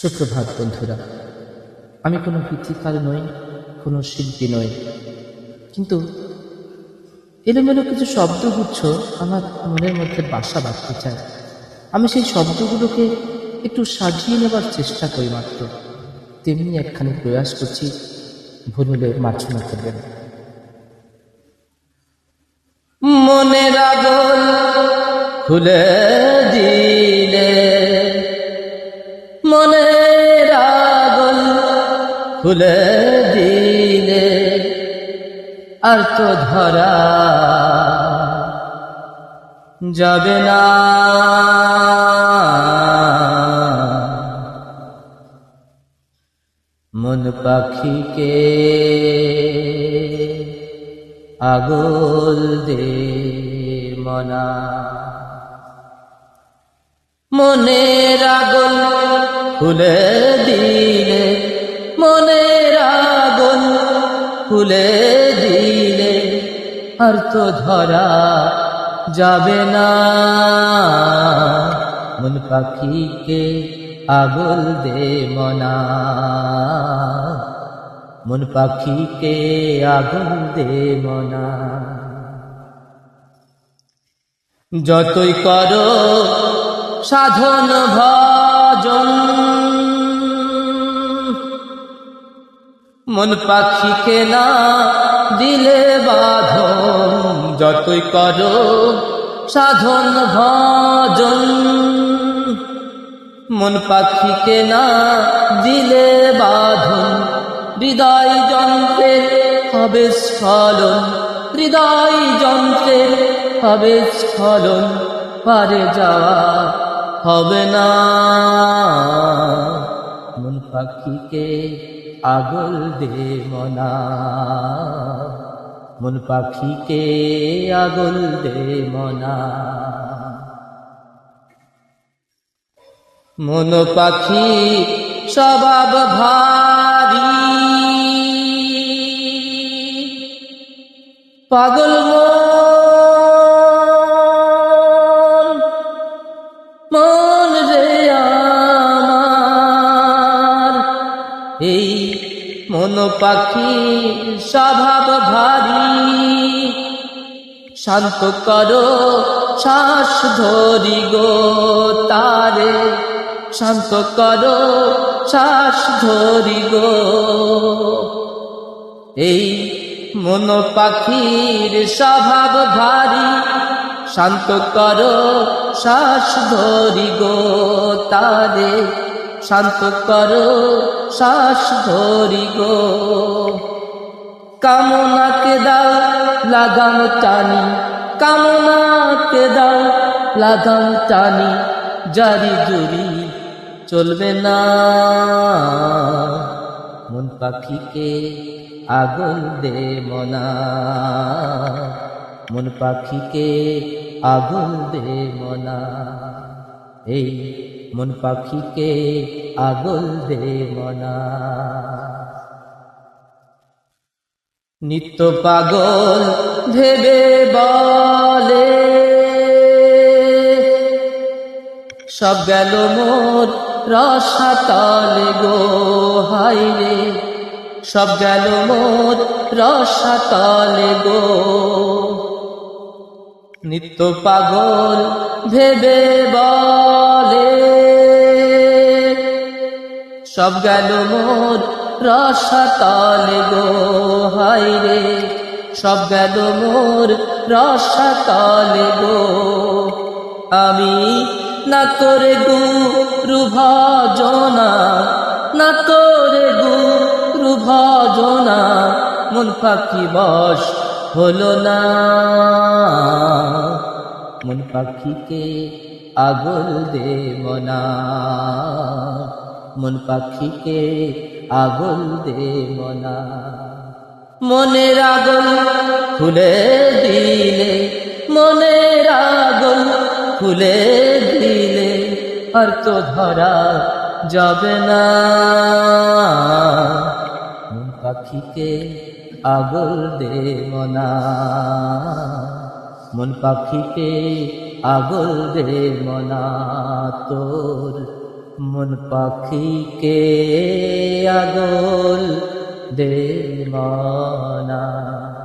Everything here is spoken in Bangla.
সুপ্রভাত, বন্ধুরা। আমি কোনো গীতিকার নই, কোনো শিল্পী নই। কিন্তু এলোমেলো কিছু শব্দগুচ্ছ আমার মনের মধ্যে বাসা বাঁধতে চায়। আমি সেই শব্দগুলোকে একটু সাজিয়ে নেবার চেষ্টা করি মাত্র। তেমনি একখানি প্রয়াস করছি, ভুল হলে মার্জনা করবেন মনের আগল খুলে দিলে খুলে দিলে আর তো ধরা যাবে না। মন পাখিকে আগল দে মনা। মনের আগল খুলে খুলে দিলে আর তো ধরা যাবে না। মন পাখিকে আগল দে মনা। মন পাখিকে আগল দে মনা। যতই করো সাধন ভজন মন পাখিকে না দিলে বাঁধন, যতই করো সাধন ভজন। মন পাখিকে না দিলে বাঁধন, হৃদয় যন্ত্রের হবে স্খলন হৃদয় যন্ত্রের হবে স্খলন পারে যাওয়া হবে না। মন পাখিকে আগল দে মনা। মন পাখিকে আগল দে মনা। মন পাখি স্বভাব ভারী মন পাখি স্বভাব ভারী। শান্ত করো, শ্বাস ধরি গো তারে। শান্ত করো, শ্বাস ধরি গো। এই মন পাখির স্বভাব ভারী। শান্ত করো, শ্বাস ধরি গো তারে। শান্ত করো, শ্বাস ধরি গো। কামনাকে দাও, লাগাম টানি। কামনাকে দাও, লাগাম টানি। জারি জুরি চলবে না। মন পাখিকে আগুন দে মনা। মন পাখিকে আগুন দে মনা। এই মন পাখিকে আগুন দে মনা। নিত্য পাগল ভেবে বলে, সব গেল মোর রসাতলে গো হাইরে সব গেল মোর রসাতলে গো। নিত্য পাগল ভেবে বলে। সব গেল মোর রসাতলে গো হাইরে সব গেল মোর রসাতলে গো। আমি না করে গুরু ভজনা, না করে গুরু ভজনা। মন পাখি বস হলো না। মন পাখিকে আগল দে মনা। মন পাখিকে আগল দে মনা। মনের আগল খুলে দিলে, মনের আগল খুলে দিলে আর তো ধরা যাবে না। মন পাখিকে আগল দেব না মন পাখিকে আগল দেব মনা তোর মন পাখিকে আগল দেব মানা